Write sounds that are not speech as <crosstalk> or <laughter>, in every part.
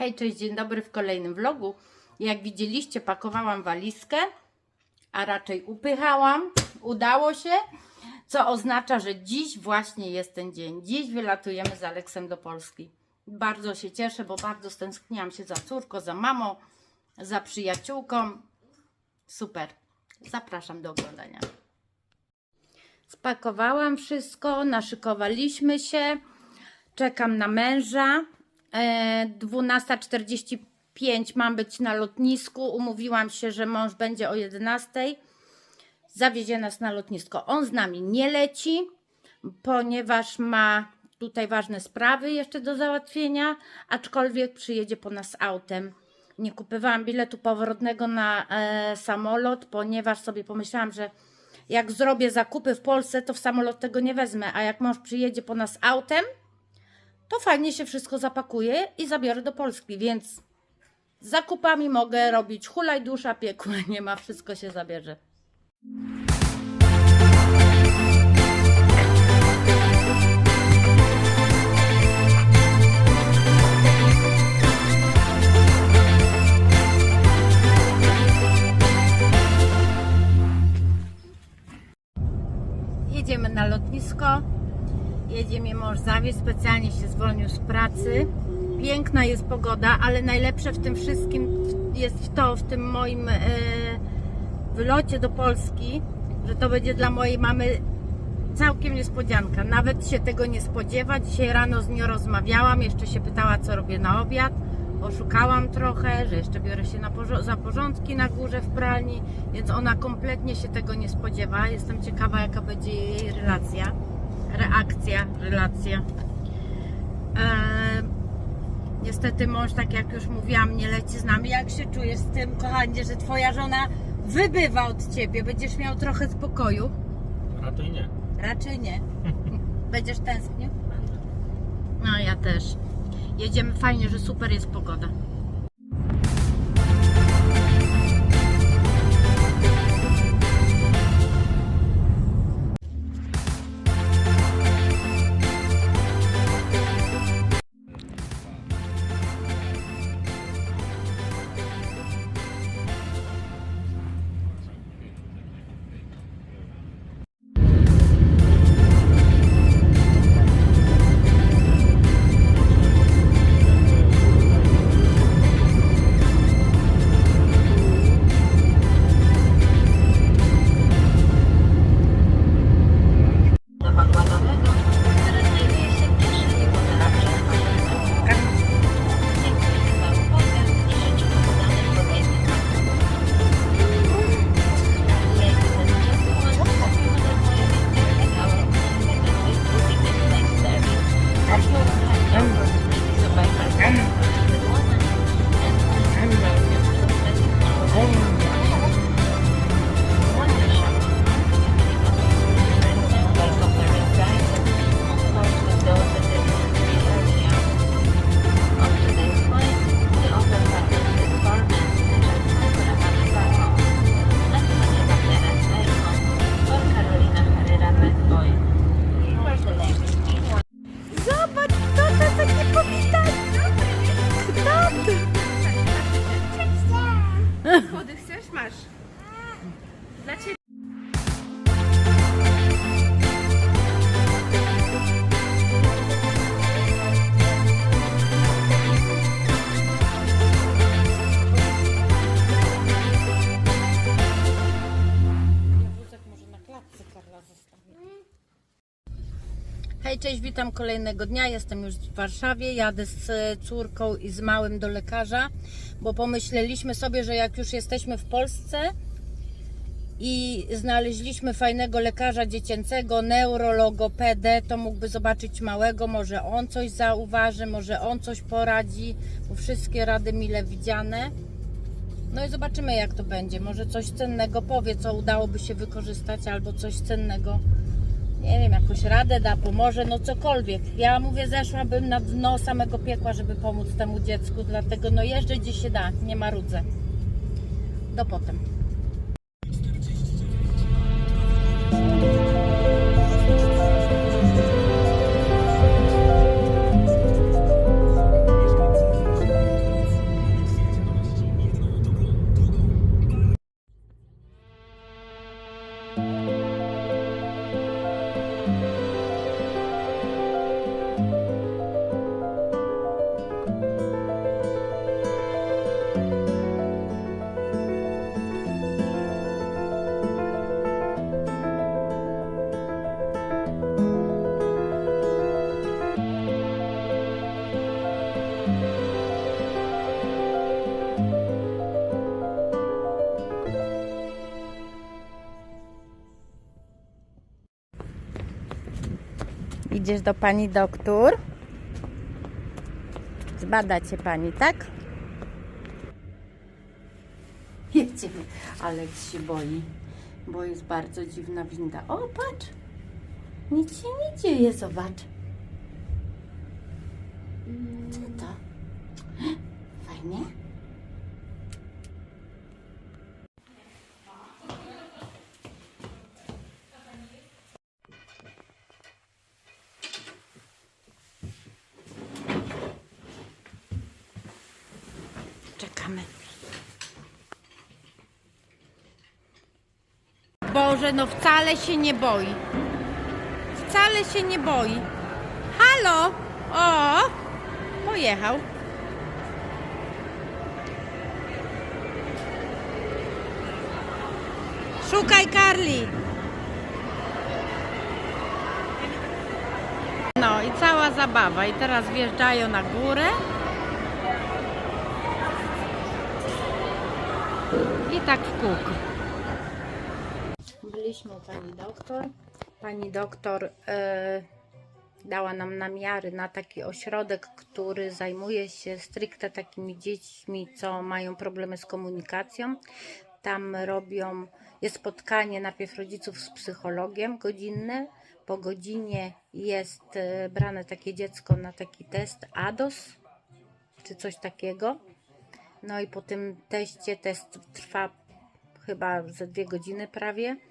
Hej, cześć, dzień dobry w kolejnym vlogu. Jak widzieliście, pakowałam walizkę, a raczej upychałam. Udało się, co oznacza, że dziś właśnie jest ten dzień. Dziś wylatujemy z Aleksem do Polski. Bardzo się cieszę, bo bardzo stęskniłam się za córką, za mamą, za przyjaciółką. Super. Zapraszam do oglądania. Spakowałam wszystko, naszykowaliśmy się. Czekam na męża. E, 12.45 mam być na lotnisku. Umówiłam się, że mąż będzie o 11.00. Zawiezie nas na lotnisko. On z nami nie leci, ponieważ ma tutaj ważne sprawy jeszcze do załatwienia, aczkolwiek przyjedzie po nas autem. Nie kupowałam biletu powrotnego na e, samolot, ponieważ sobie pomyślałam, że jak zrobię zakupy w Polsce, to w samolot tego nie wezmę, a jak mąż przyjedzie po nas autem, to fajnie się wszystko zapakuje i zabiorę do Polski, więc z zakupami mogę robić hulaj dusza, piekła <laughs> nie ma, wszystko się zabierze. Jedziemy na lotnisko. Jedzie mnie mąż zawieź, specjalnie się zwolnił z pracy. Piękna jest pogoda, ale najlepsze w tym wszystkim jest to, w tym moim e, wylocie do Polski, że to będzie dla mojej mamy całkiem niespodzianka. Nawet się tego nie spodziewa. Dzisiaj rano z nią rozmawiałam, jeszcze się pytała, co robię na obiad. Oszukałam trochę, że jeszcze biorę się za porządki na górze w pralni, więc ona kompletnie się tego nie spodziewa. Jestem ciekawa, jaka będzie jej relacja reakcja, relacja. Eee, niestety mąż, tak jak już mówiłam, nie leci z nami. Jak się czujesz z tym, kochanie, że twoja żona wybywa od ciebie? Będziesz miał trochę spokoju? Raczej nie. Raczej nie. <laughs> Będziesz tęsknił? No ja też. Jedziemy fajnie, że super jest pogoda. Hej, cześć, witam kolejnego dnia. Jestem już w Warszawie. Jadę z e, córką i z małym do lekarza, bo pomyśleliśmy sobie, że jak już jesteśmy w Polsce i znaleźliśmy fajnego lekarza dziecięcego, neurologopedę, to mógłby zobaczyć małego, może on coś zauważy, może on coś poradzi, bo wszystkie rady mile widziane. No i zobaczymy jak to będzie. Może coś cennego powie, co udałoby się wykorzystać, albo coś cennego, nie wiem, jakąś radę da, pomoże, no cokolwiek. Ja mówię, zeszłabym na dno samego piekła, żeby pomóc temu dziecku, dlatego no jeżdżę gdzie się da, nie marudzę. Do potem. Jedziesz do pani doktor? Zbada cię pani, tak? Jedziemy. Aleks się boi, bo jest bardzo dziwna winda. O, patrz! Nic się nie dzieje, zobacz. Co to? Fajnie? Boże, no wcale się nie boi. Wcale się nie boi. Halo! O! Pojechał. Szukaj Karli. No i cała zabawa. I teraz wjeżdżają na górę. I tak w kółko. Byliśmy pani doktor. Pani doktor e, dała nam namiary na taki ośrodek, który zajmuje się stricte takimi dziećmi, co mają problemy z komunikacją. Tam robią, jest spotkanie najpierw rodziców z psychologiem godzinne. Po godzinie jest e, brane takie dziecko na taki test ADOS, czy coś takiego. No i po tym teście, test trwa chyba ze dwie godziny prawie.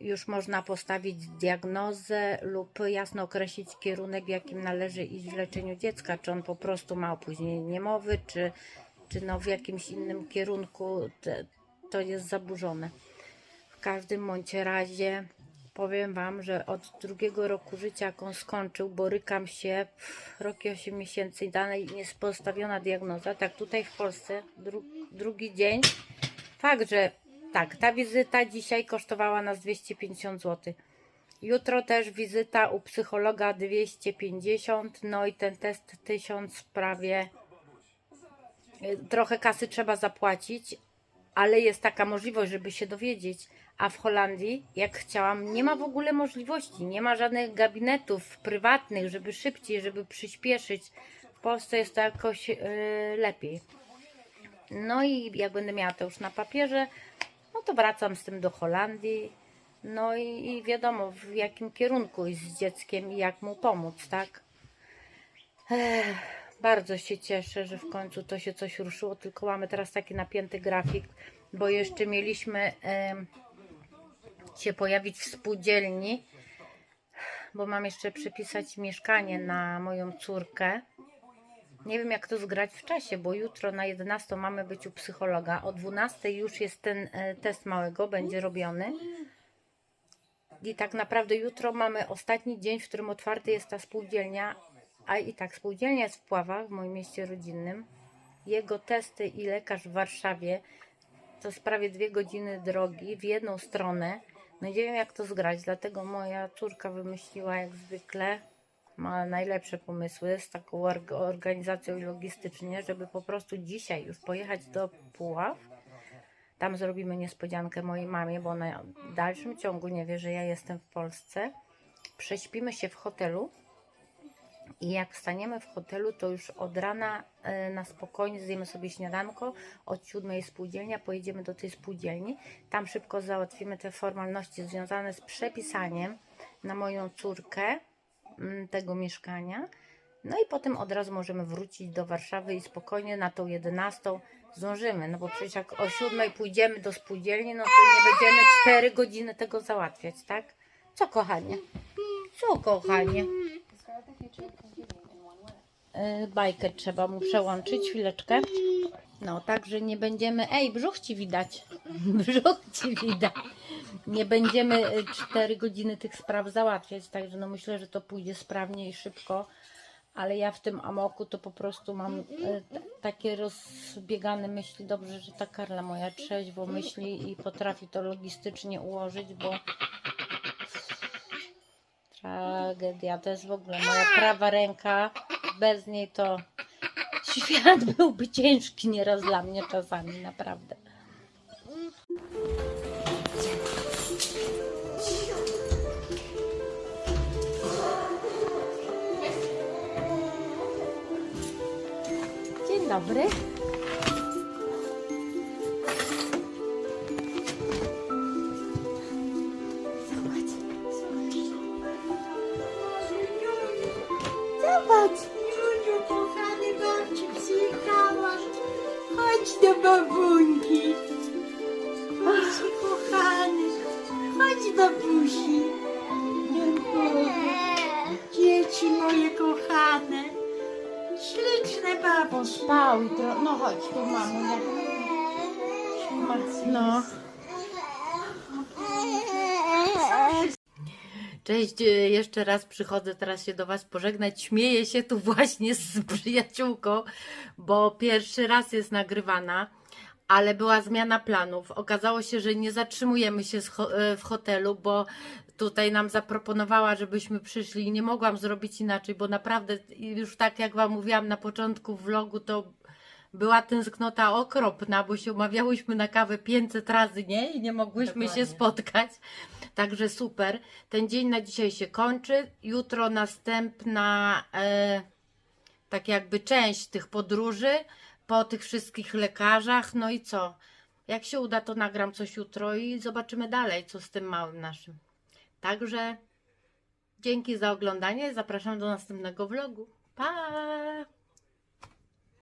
Już można postawić diagnozę lub jasno określić kierunek, w jakim należy iść w leczeniu dziecka. Czy on po prostu ma opóźnienie mowy, czy, czy no w jakimś innym kierunku to jest zaburzone. W każdym bądź razie powiem Wam, że od drugiego roku życia, jak on skończył, borykam się pff, rok i 8 miesięcy i dalej jest postawiona diagnoza. Tak tutaj w Polsce dru, drugi dzień. Fakt, że tak, ta wizyta dzisiaj kosztowała nas 250 zł. Jutro też wizyta u psychologa 250, no i ten test 1000 prawie. Y, Trochę kasy trzeba zapłacić, ale jest taka możliwość, żeby się dowiedzieć. A w Holandii, jak chciałam, nie ma w ogóle możliwości, nie ma żadnych gabinetów prywatnych, żeby szybciej, żeby przyspieszyć. W Polsce jest to jakoś yy, lepiej. No i jak będę miała to już na papierze, to wracam z tym do Holandii. No i, i wiadomo, w jakim kierunku iść z dzieckiem i jak mu pomóc, tak? Ech, bardzo się cieszę, że w końcu to się coś ruszyło, tylko mamy teraz taki napięty grafik, bo jeszcze mieliśmy em, się pojawić w spółdzielni, bo mam jeszcze przypisać mieszkanie na moją córkę. Nie wiem, jak to zgrać w czasie, bo jutro na 11 mamy być u psychologa. O 12 już jest ten e, test małego, będzie robiony. I tak naprawdę jutro mamy ostatni dzień, w którym otwarta jest ta spółdzielnia. A i tak, spółdzielnia jest w Pławach, w moim mieście rodzinnym. Jego testy i lekarz w Warszawie to jest prawie dwie godziny drogi w jedną stronę. No nie wiem, jak to zgrać, dlatego moja córka wymyśliła jak zwykle ma najlepsze pomysły z taką org- organizacją logistycznie, żeby po prostu dzisiaj już pojechać do Puław. Tam zrobimy niespodziankę mojej mamie, bo ona w dalszym ciągu nie wie, że ja jestem w Polsce. Prześpimy się w hotelu i jak wstaniemy w hotelu, to już od rana e, na spokojnie zjemy sobie śniadanko. Od siódmej spółdzielnia pojedziemy do tej spółdzielni. Tam szybko załatwimy te formalności związane z przepisaniem na moją córkę tego mieszkania. No i potem od razu możemy wrócić do Warszawy i spokojnie na tą 11 zdążymy. No bo przecież jak o 7 pójdziemy do spółdzielni, no to nie będziemy 4 godziny tego załatwiać, tak? Co kochanie? Co kochanie? Y, Bajkę trzeba mu przełączyć, chwileczkę. No, także nie będziemy. Ej, brzuch ci widać. <laughs> Brzuch ci widać. Nie będziemy 4 godziny tych spraw załatwiać, także no myślę, że to pójdzie sprawnie i szybko. Ale ja w tym amoku to po prostu mam t- takie rozbiegane myśli. Dobrze, że ta Karla moja trzeźwo myśli i potrafi to logistycznie ułożyć, bo tragedia. To jest w ogóle moja prawa ręka. Bez niej to świat byłby ciężki nieraz dla mnie czasami, naprawdę. Dobry. Zobacz, Juniu, kochany. Chodź do babunki. Chodź, babusi. Babci. Spał i tro... No chodź tu, mamunia. No. Cześć, e, jeszcze raz przychodzę teraz się do Was pożegnać. Śmieję się tu właśnie z przyjaciółką, bo pierwszy raz jest nagrywana, ale była zmiana planów. Okazało się, że nie zatrzymujemy się e, w hotelu, bo tutaj nam zaproponowała, żebyśmy przyszli i nie mogłam zrobić inaczej, bo naprawdę już tak jak Wam mówiłam na początku vlogu, to była tęsknota okropna, bo się umawiałyśmy na kawę 500 razy, nie? I nie mogłyśmy się spotkać. Także super. Ten dzień na dzisiaj się kończy. Jutro następna, e, tak jakby część tych podróży po tych wszystkich lekarzach. No i co? Jak się uda, to nagram coś jutro i zobaczymy dalej, co z tym małym naszym. Także dzięki za oglądanie. Zapraszam do następnego vlogu. Pa!